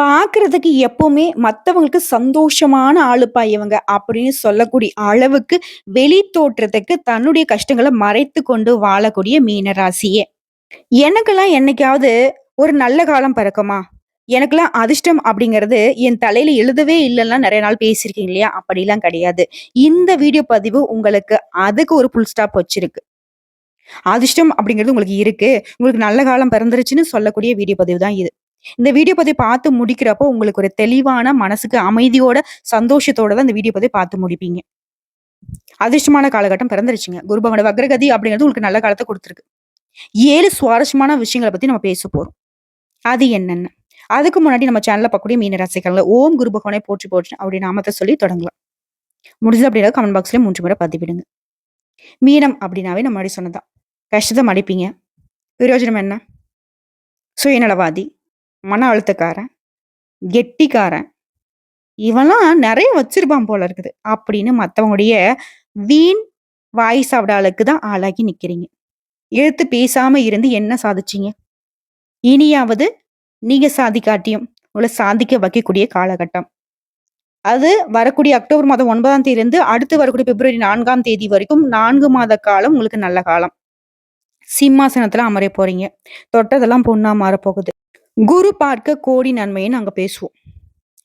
பார்க்கறதுக்கு எப்பவுமே மற்றவங்களுக்கு சந்தோஷமான ஆளுப்பா இவங்க அப்படின்னு சொல்லக்கூடிய அளவுக்கு வெளி தோற்றத்துக்கு தன்னுடைய கஷ்டங்களை மறைத்து கொண்டு வாழக்கூடிய மீனராசியே எனக்கெல்லாம் என்னைக்காவது ஒரு நல்ல காலம் பிறக்குமா? எனக்கெல்லாம் அதிர்ஷ்டம் அப்படிங்கிறது என் தலையில எழுதவே இல்லைன்னா நிறைய நாள் பேசியிருக்கீங்க இல்லையா? அப்படிலாம் கிடையாது. இந்த வீடியோ பதிவு உங்களுக்கு அதுக்கு ஒரு புல் ஸ்டாப் வச்சிருக்கு. அதிர்ஷ்டம் அப்படிங்கிறது உங்களுக்கு இருக்கு. உங்களுக்கு நல்ல காலம் பிறந்துருச்சுன்னு சொல்லக்கூடிய வீடியோ பதிவு தான் இது. இந்த வீடியோ பதிவு பார்த்து முடிக்கிறப்போ உங்களுக்கு ஒரு தெளிவான மனசுக்கு அமைதியோட, சந்தோஷத்தோட தான் இந்த வீடியோ பதிவு பார்த்து முடிப்பீங்க. அதிர்ஷ்டமான காலகட்டம் பிறந்துருச்சுங்க. குரு வக்ரகதி அப்படிங்கிறது உங்களுக்கு நல்ல காலத்தை கொடுத்துருக்கு ஏழு சுவாரஸ்யமான விஷயங்கள பத்தி நம்ம பேச போறோம். அது என்னென்ன? அதுக்கு முன்னாடி நம்ம சேனல்ல பக்கூடிய மீன ரசிகர்கள் ஓம் குருபகவனை போற்றி போற்றி அப்படி நாமத்த சொல்லி தொடங்கலாம். முடிஞ்சது அப்படின்னா கமெண்ட் பாக்ஸ்ல மூன்று முறை பதிவிடுங்க. மீனம் அப்படின்னாவே நம்ம முன்னாடி சொன்னதான் கஷ்டத்தை மடிப்பீங்க. பிரயோஜனம் என்ன? சுயநலவாதி, மன அழுத்தக்காரன், கெட்டிக்காரன், இவன்லாம் நிறைய வச்சிருப்பான் போல இருக்குது. அப்படின்னு மற்றவங்களுடைய வீண் வாய் சாப்பிடாளுக்கு தான் ஆளாகி நிற்கிறீங்க எழுத்து பேசாம இருந்து என்ன சாதிச்சிங்க இனியாவது நீங்க சாதிக்காட்டியும் உங்களை சாதிக்க வைக்கக்கூடிய காலகட்டம். அது வரக்கூடிய அக்டோபர் மாதம் ஒன்பதாம் தேதியிலிருந்து அடுத்து வரக்கூடிய பிப்ரவரி நான்காம் தேதி வரைக்கும் நான்கு மாத காலம் உங்களுக்கு நல்ல காலம். சிம்மாசனத்துல அமர போறீங்க. தொட்டதெல்லாம் பொண்ணா மாறப்போகுது. குரு பார்க்க கோடி நன்மைன்னு நாங்க பேசுவோம்.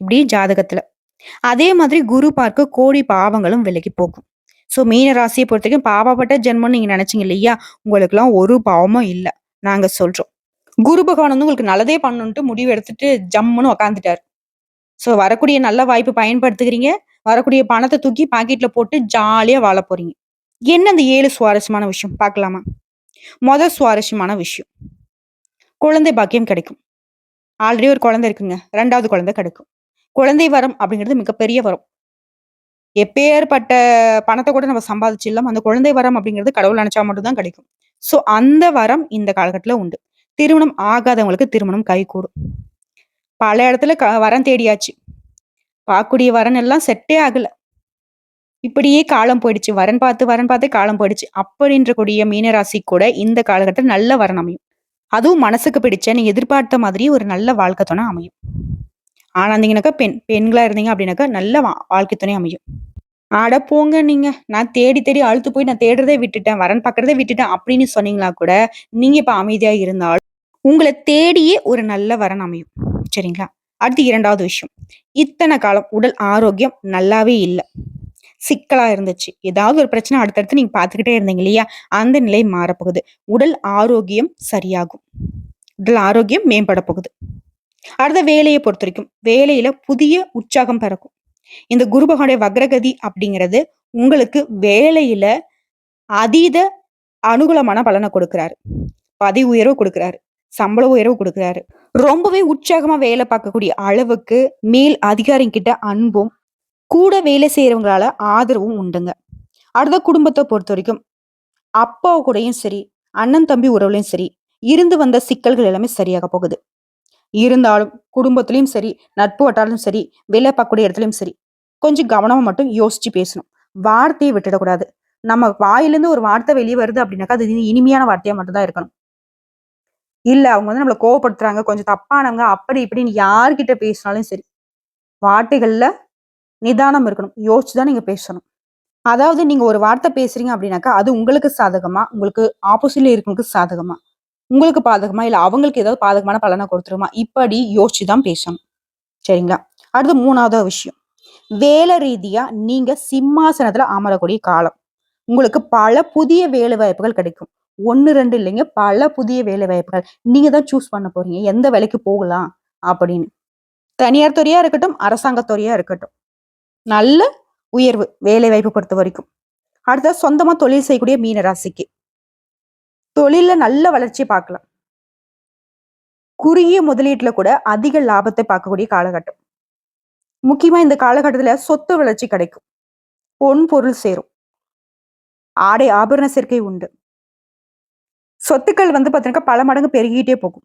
இப்படி ஜாதகத்துல. அதே மாதிரி குரு பார்க்க கோடி பாவங்களும் விலகி போகும். ஸோ மீன பொறுத்த பொறுத்தவரைக்கும் பாவப்பட்ட ஜென்மம்னு நீங்க நினைச்சீங்க இல்லையா? உங்களுக்குலாம் ஒரு பாவமும் இல்லை நாங்க சொல்றோம். குரு பகவான் வந்து உங்களுக்கு நல்லதே பண்ணணுன்ட்டு முடிவு எடுத்துட்டு ஜம்முன்னு உட்காந்துட்டாரு. ஸோ வரக்கூடிய நல்ல வாய்ப்பு பயன்படுத்துகிறீங்க. வரக்கூடிய பணத்தை தூக்கி பாக்கெட்ல போட்டு ஜாலியா வாழ போறீங்க. என்ன அந்த ஏழு சுவாரஸ்யமான விஷயம் பார்க்கலாமா? முதல் சுவாரஸ்யமான விஷயம். குழந்தை பாக்கியம் கிடைக்கும். ஆல்ரெடி ஒரு குழந்தை இருக்குங்க. ரெண்டாவது குழந்தை கிடைக்கும். குழந்தை வரம் அப்படிங்கிறது மிகப்பெரிய வரம். எப்பேர்ப்பட்ட பணத்தை கூட நம்ம சம்பாதிச்சிடலாம். அந்த குழந்தை வரம் அப்படிங்கிறது கடவுள் நினைச்சா மட்டும் தான் கிடைக்கும். ஸோ அந்த வரம் இந்த காலகட்டத்துல உண்டு. திருமணம் ஆகாதவங்களுக்கு திருமணம் கைகூடும். பல இடத்துல க வரம் தேடியாச்சு. பார்க்கக்கூடிய வரன் எல்லாம் செட்டே ஆகல. இப்படியே காலம் போயிடுச்சு. வரன் பார்த்து வரன் பார்த்தே காலம் போயிடுச்சு. அப்படின்ற கூடிய மீனராசி கூட இந்த காலகட்டத்துல நல்ல வரன் அமையும். அதுவும் மனசுக்கு பிடிச்ச நீங்க எதிர்பார்த்த மாதிரி ஒரு நல்ல வாழ்க்கை துணை அமையும். ஆணா இருந்தீங்கனாக்கா பெண். பெண்களா இருந்தீங்க அப்படின்னாக்கா நல்ல வாழ்க்கை துணை அமையும். ஆட போங்க நீங்க. நான் தேடி தேடி அழுத்து போய் நான் தேடுறதே விட்டுட்டேன். வரன் பார்க்கிறதே விட்டுட்டேன் அப்படின்னு சொன்னீங்களா கூட, நீங்க இப்ப அமைதியா இருந்தால், உங்களை தேடியே ஒரு நல்ல வரன் அமையும். சரிங்களா? அடுத்து இரண்டாவது விஷயம். இத்தனை காலம் உடல் ஆரோக்கியம் நல்லாவே இல்லை சிக்கலா இருந்துச்சு. ஏதாவது ஒரு பிரச்சனை அடுத்தடுத்து நீங்க பார்த்துக்கிட்டே இருந்தீங்க இல்லையா? அந்த நிலை மாறப்போகுது. உடல் ஆரோக்கியம் சரியாகும். உடல் ஆரோக்கியம் மேம்பட போகுது. அடுத்த பொறுத்த வரைக்கும் வேலையில புதிய உற்சாகம் பிறக்கும். இந்த குரு பகவானுடைய வக்ரகதி அப்படிங்கிறது உங்களுக்கு வேலையில அதீத அனுகூலமான பலனை கொடுக்கிறாரு. பதவி உயர்வு கொடுக்கிறாரு. சம்பள உயர்வு கொடுக்கிறாரு. ரொம்பவே உற்சாகமா வேலை பார்க்கக்கூடிய அளவுக்கு மேல் அதிகாரிங்கிட்ட அன்பும், கூட வேலை செய்கிறவங்களால ஆதரவும் உண்டுங்க. அடுத்த குடும்பத்தை பொறுத்த வரைக்கும் அப்பா கூடயும் சரி, அண்ணன் தம்பி உறவுலையும் சரி, இருந்து வந்த சிக்கல்கள் எல்லாமே சரியாக போகுது. இருந்தாலும் குடும்பத்திலயும் சரி, நட்பு வட்டாலும் சரி, வேலை பார்க்கக்கூடிய இடத்துலயும் சரி, கொஞ்சம் கவனமாக மட்டும் யோசிச்சு பேசணும். வார்த்தையை விட்டுடக்கூடாது. நம்ம வாயிலேருந்து ஒரு வார்த்தை வெளியே வருது அப்படின்னாக்கா, அது இனிமையான வார்த்தையாக மட்டும்தான் இருக்கணும். இல்லை அவங்க வந்து நம்மள கோவப்படுத்துறாங்க, கொஞ்சம் தப்பானவங்க அப்படி இப்படின்னு யார்கிட்ட பேசினாலும் சரி, வார்த்தைகள்ல நிதானம் இருக்கணும். யோசிச்சு தான் நீங்க பேசணும். அதாவது நீங்க ஒரு வார்த்தை பேசுறீங்க அப்படின்னாக்கா, அது உங்களுக்கு சாதகமா, உங்களுக்கு ஆப்போசிட்ல இருக்கவங்களுக்கு சாதகமா, உங்களுக்கு பாதகமா, இல்ல அவங்களுக்கு ஏதாவது பாதகமான பலனை கொடுத்துருமா? இப்படி யோசிச்சு தான் பேசணும். சரிங்களா? அடுத்து மூணாவது விஷயம். வேலை ரீதியா நீங்க சிம்மாசனத்துல அமரக்கூடிய காலம். உங்களுக்கு பல புதிய வேலை வாய்ப்புகள் கிடைக்கும். 1, 2 இல்லைங்க. பல புதிய வேலை வாய்ப்புகள். நீங்க தான் சூஸ் பண்ண போறீங்க. எந்த வேலைக்கு போகலாம் அப்படின்னு. தனியார் துறையா இருக்கட்டும், அரசாங்கத்துறையா இருக்கட்டும். நல்ல உயர்வு வேலை வாய்ப்பு பொறுத்தவரைக்கும். அடுத்தது சொந்தமாக தொழில் செய்யக்கூடிய மீன ராசிக்கு. தொழிலில் நல்ல வளர்ச்சியை பார்க்கலாம். குறுகிய முதலீட்டில் கூட அதிக லாபத்தை பார்க்கக்கூடிய காலகட்டம். முக்கியமாக இந்த காலகட்டத்தில் சொத்து வளர்ச்சி கிடைக்கும். பொன் பொருள் சேரும். ஆடை ஆபரண சேர்க்கை உண்டு. சொத்துக்கள் வந்து பார்த்தீங்கன்னாக்கா பல மடங்கு பெருகிட்டே போகும்.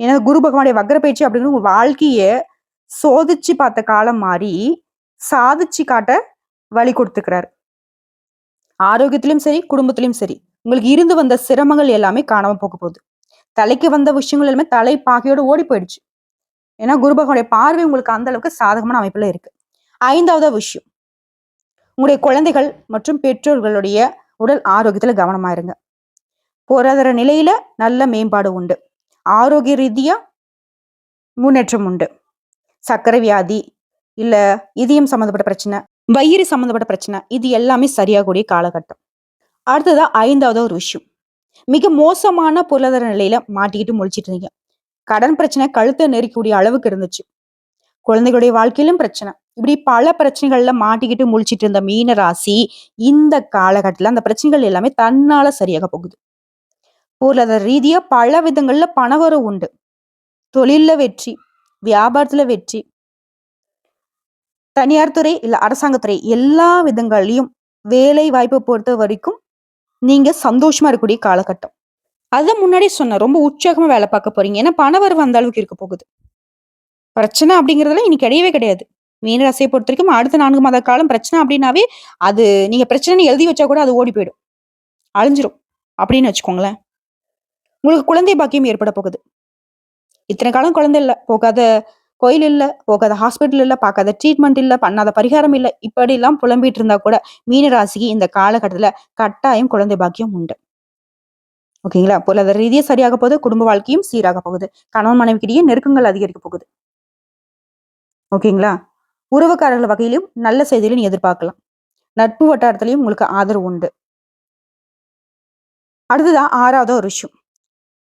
ஏன்னா குரு பகவானுடைய வக்ர பயிற்சி அப்படிங்கிற வாழ்க்கையை சோதிச்சு பார்த்த காலம் மாறி, சாதிச்சு காட்ட வழி கொடுத்துக்கிறாரு. ஆரோக்கியத்திலும் சரி, குடும்பத்திலும் சரி, உங்களுக்கு இருந்து வந்த சிரமங்கள் எல்லாமே காணாம போக போகுது. தலைக்கு வந்த விஷயங்கள் எல்லாமே தலைப்பாகையோட ஓடி போயிடுச்சு. ஏன்னா குருபகனுடைய பார்வை உங்களுக்கு அந்த அளவுக்கு சாதகமான அமைப்புல இருக்கு ஐந்தாவது விஷயம் உங்களுடைய குழந்தைகள் மற்றும் பெற்றோர்களுடைய உடல் ஆரோக்கியத்துல கவனமா இருங்க பொருளாதார நிலையில நல்ல மேம்பாடு உண்டு ஆரோக்கிய ரீதியா முன்னேற்றம் உண்டு சர்க்கரை வியாதி இல்ல இதயம் சம்மந்தப்பட்ட பிரச்சனை வயிறு சம்மந்தப்பட்ட பிரச்சனை இது எல்லாமே சரியாகக்கூடிய காலகட்டம். அடுத்ததா ஐந்தாவது ஒரு விஷயம். மிக மோசமான பொருளாதார நிலையில மாட்டிக்கிட்டு முழிச்சிட்டு இருந்தீங்க. கடன் பிரச்சனை கழுத்தை நெரிக்கக்கூடிய அளவுக்கு இருந்துச்சு. குழந்தைகளுடைய வாழ்க்கையிலும் பிரச்சனை. இப்படி பல பிரச்சனைகள்ல மாட்டிக்கிட்டு முழிச்சிட்டு இருந்த மீன ராசி இந்த காலகட்டத்துல அந்த பிரச்சனைகள் எல்லாமே தன்னால சரியாக போகுது. பொருளாதார ரீதியா பல விதங்கள்ல பணவரம் உண்டு. தொழில்ல வெற்றி வியாபாரத்துல வெற்றி தனியார் துறை இல்லை அரசாங்கத்துறை எல்லா விதங்கள்லயும் வேலை வாய்ப்பை பொறுத்த வரைக்கும் நீங்க சந்தோஷமா இருக்கக்கூடிய காலகட்டம். அதை முன்னாடி சொன்னேன் ரொம்ப உற்சாகமா வேலை பார்க்க போறீங்க. ஏன்னா பணவரவு அந்த அளவுக்கு இருக்க போகுது. பிரச்சனை அப்படிங்கிறதுலாம் இன்னைக்கு கிடையவே கிடையாது. மீனராசியை பொறுத்த வரைக்கும் அடுத்த நான்கு மாத காலம் பிரச்சனை அப்படின்னாவே அது நீங்க பிரச்சனைன்னு எழுதி வச்சா கூட அது ஓடி போயிடும். அழிஞ்சிரும். அப்படின்னு வச்சுக்கோங்களேன். உங்களுக்கு குழந்தை பாக்கியம் ஏற்பட போகுது. இத்தனை காலம் குழந்தை இல்லை போகாத கோயில் இல்லை போகாத ஹாஸ்பிட்டல் இல்லை பார்க்காத ட்ரீட்மெண்ட் இல்லை பண்ணாத பரிகாரம் இல்லை இப்படிலாம் புலம்பிட்டு இருந்தா கூட மீன ராசிக்கு இந்த காலகட்டத்தில் கட்டாயம் குழந்தை பாக்கியம் உண்டு. ஓகேங்களா பொருளாதார ரீதியாக சரியாக போகுது குடும்ப வாழ்க்கையும் சீராக போகுது. கணவன் மனைவிக்கிடையே நெருக்கங்கள் அதிகரிக்க போகுது. ஓகேங்களா உறவுக்காரர்கள் வகையிலும் நல்ல செய்திகளையும் எதிர்பார்க்கலாம். நட்பு வட்டாரத்திலையும் உங்களுக்கு ஆதரவு உண்டு. அடுத்ததான் ஆறாவது ஒரு விஷயம்.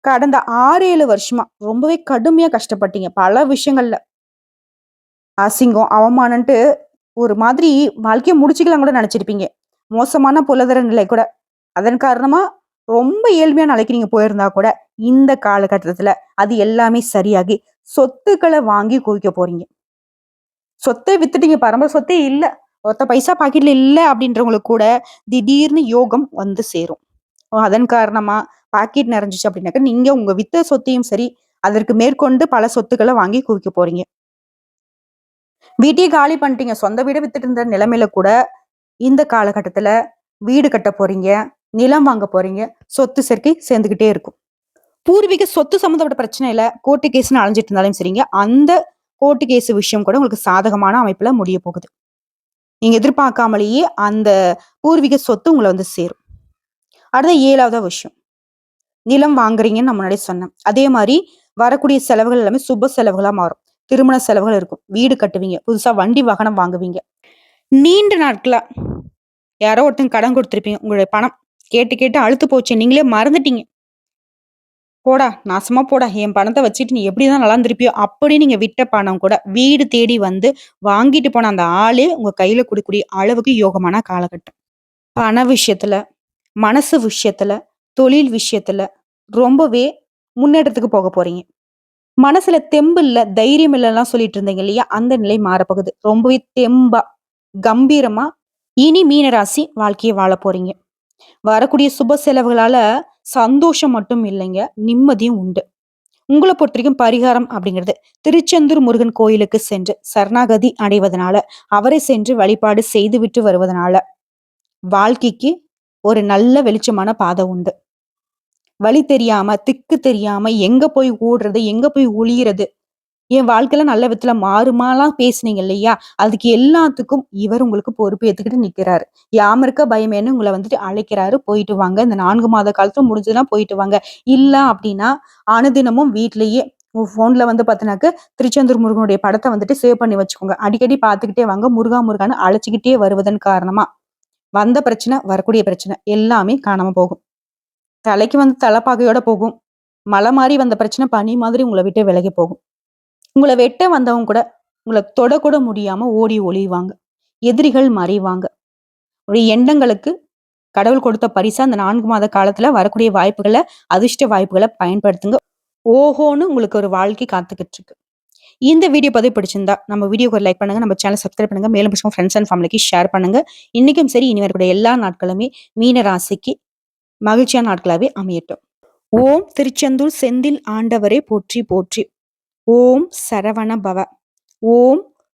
கடந்த ஆறு ஏழு வருஷமா ரொம்பவே கடுமையா கஷ்டப்பட்டீங்க பல விஷயங்கள்ல. அசிங்கம் அவமானன்ட்டு ஒரு மாதிரி வாழ்க்கையை முடிச்சுக்கலாம் கூட நினைச்சிருப்பீங்க. மோசமான பொருளாதார நிலை கூட. அதன் காரணமா ரொம்ப ஏழ்மையான நிலைக்கு நீங்க போயிருந்தா கூட இந்த காலகட்டத்துல அது எல்லாமே சரியாகி சொத்துக்களை வாங்கி குவிக்க போறீங்க. சொத்தை வித்துட்டீங்க. பரம்பரை சொத்தே இல்லை. ஒத்த பைசா பாக்கெட்ல இல்லை அப்படின்றவங்களுக்கு கூட திடீர்னு யோகம் வந்து சேரும். அதன் காரணமா பாக்கெட் நிறைஞ்சிச்சு அப்படின்னாக்க நீங்க உங்க வித்த சொத்தையும் சரி அதற்கு மேற்கொண்டு பல சொத்துக்களை வாங்கி குவிக்க போறீங்க. வீட்டையே காலி பண்ணிட்டீங்க. சொந்த வீடு வித்துட்டு இருந்த நிலைமையில கூட இந்த காலகட்டத்துல வீடு கட்ட போறீங்க நிலம் வாங்க போறீங்க சொத்து சேர்க்கை சேர்ந்துகிட்டே இருக்கும். பூர்வீக சொத்து சம்மந்தப்பட்ட பிரச்சனையில கோர்ட்டு கேஸ்னு அலைஞ்சிட்டு இருந்தாலும் சரிங்க அந்த கோர்ட்டு கேஸ் விஷயம் கூட உங்களுக்கு சாதகமான அமைப்புல முடிய போகுது. நீங்க எதிர்பார்க்காமலேயே அந்த பூர்வீக சொத்து உங்களை வந்து சேரும். அடுத்த ஏழாவது விஷயம். நிலம் வாங்குறீங்கன்னு நான் முன்னாடி சொன்னேன். அதே மாதிரி வரக்கூடிய செலவுகள் எல்லாமே சுப செலவுகளா மாறும். திருமண செலவுகள் இருக்கும். வீடு கட்டுவீங்க. புதுசா வண்டி வாகனம் வாங்குவீங்க. நீண்ட நாட்களா யாரோ ஒருத்தங்க கடன் கொடுத்துருப்பீங்க. உங்களுடைய பணம் கேட்டு கேட்டு அழுத்து போச்சு. நீங்களே மறந்துட்டீங்க. போடா நாசமா போடா. என் பணத்தை வச்சுட்டு நீ எப்படிதான் நல்லா இருந்திருப்பியோ அப்படி நீங்க விட்ட பணம் கூட வீடு தேடி வந்து வாங்கிட்டு போன அந்த ஆளே உங்க கையில கொடுக்கக்கூடிய அளவுக்கு யோகமான காலகட்டம். பண விஷயத்துல மனசு விஷயத்துல தொழில் விஷயத்துல ரொம்பவே முன்னேற்றத்துக்கு போக போறீங்க. மனசுல தெம்பு இல்ல தைரியம் இல்லைலாம் சொல்லிட்டு இருந்தீங்க இல்லையா? அந்த நிலை மாறப்போகுது. ரொம்பவே தெம்பா கம்பீரமா இனி மீனராசி வாழ்க்கையை வாழ போறீங்க. வரக்கூடிய சுப செலவுகளால சந்தோஷம் மட்டும் இல்லைங்க நிம்மதியும் உண்டு. உங்களை பொறுத்த வரைக்கும் பரிகாரம் அப்படிங்கிறது திருச்செந்தூர் முருகன் கோயிலுக்கு சென்று சரணாகதி அடைவதனால அவரை சென்று வழிபாடு செய்துவிட்டு வருவதனால வாழ்க்கைக்கு ஒரு நல்ல வெளிச்சமான பாதை உண்டு. வழி தெரியாம திக்கு தெரியாம எங்க போய் ஓடுறது எங்க போய் ஒளியறது? என் வாழ்க்கையில நல்ல விதத்துல மாறுமாலாம் பேசுனீங்க இல்லையா? அதுக்கு எல்லாத்துக்கும் இவர் உங்களுக்கு பொறுப்பு ஏத்துக்கிட்டு நிக்கிறாரு. யாம இருக்க பயமேன்னு உங்களை வந்துட்டு அழைக்கிறாரு. போயிட்டு வாங்க. இந்த நான்கு மாத காலத்துல முடிஞ்சதுன்னா போயிட்டு வாங்க. இல்ல அப்படின்னா அனுதினமும் வீட்லயே உங்க போன்ல வந்து பாத்தினாக்க திருச்செந்தூர் முருகனுடைய படத்தை வந்துட்டு சேவ் பண்ணி வச்சுக்கோங்க. அடிக்கடி பாத்துக்கிட்டே வாங்க. முருகா முருகான்னு அழைச்சிக்கிட்டே வருவதன் காரணமா. வந்த பிரச்சனை வரக்கூடிய பிரச்சனை எல்லாமே காணாம போகும். தலைக்கு வந்து தலைப்பாகையோட போகும். மலை மாதிரி வந்த பிரச்சனை பனி மாதிரி உங்களை விட்டு விலகி போகும். உங்களை வெட்ட வந்தவங்க கூட உங்களை தொடக்கூட முடியாம ஓடி ஒளிவாங்க. எதிரிகள் மறைவாங்க. உடைய எண்ணங்களுக்கு கடவுள் கொடுத்த பரிசா அந்த நான்கு மாத காலத்துல வரக்கூடிய வாய்ப்புகளை அதிர்ஷ்ட வாய்ப்புகளை பயன்படுத்துங்க. ஓஹோன்னு உங்களுக்கு ஒரு வாழ்க்கை காத்துக்கிட்டு இருக்கு. இந்த வீடியோ பதிவு பிடிச்சிருந்தா நம்ம வீடியோக்கு ஒரு லைக் பண்ணுங்க நம்ம சேனல் சப்ஸ்கிரைப் பண்ணுங்க. மேலும் பிடிச்சவங்க ஃப்ரெண்ட்ஸ் அண்ட் ஃபேமிலிக்கு ஷேர் பண்ணுங்க. இன்னைக்கும் சரி இனி வரக்கூடிய எல்லா நாட்களுமே மீன ராசிக்கு மகிழ்ச்சியான நாட்களாகவே அமையட்டும். ஓம் திருச்செந்தூர் செந்தில் ஆண்டவரே போற்றி போற்றி. ஓம் சரவண பவ. ஓம்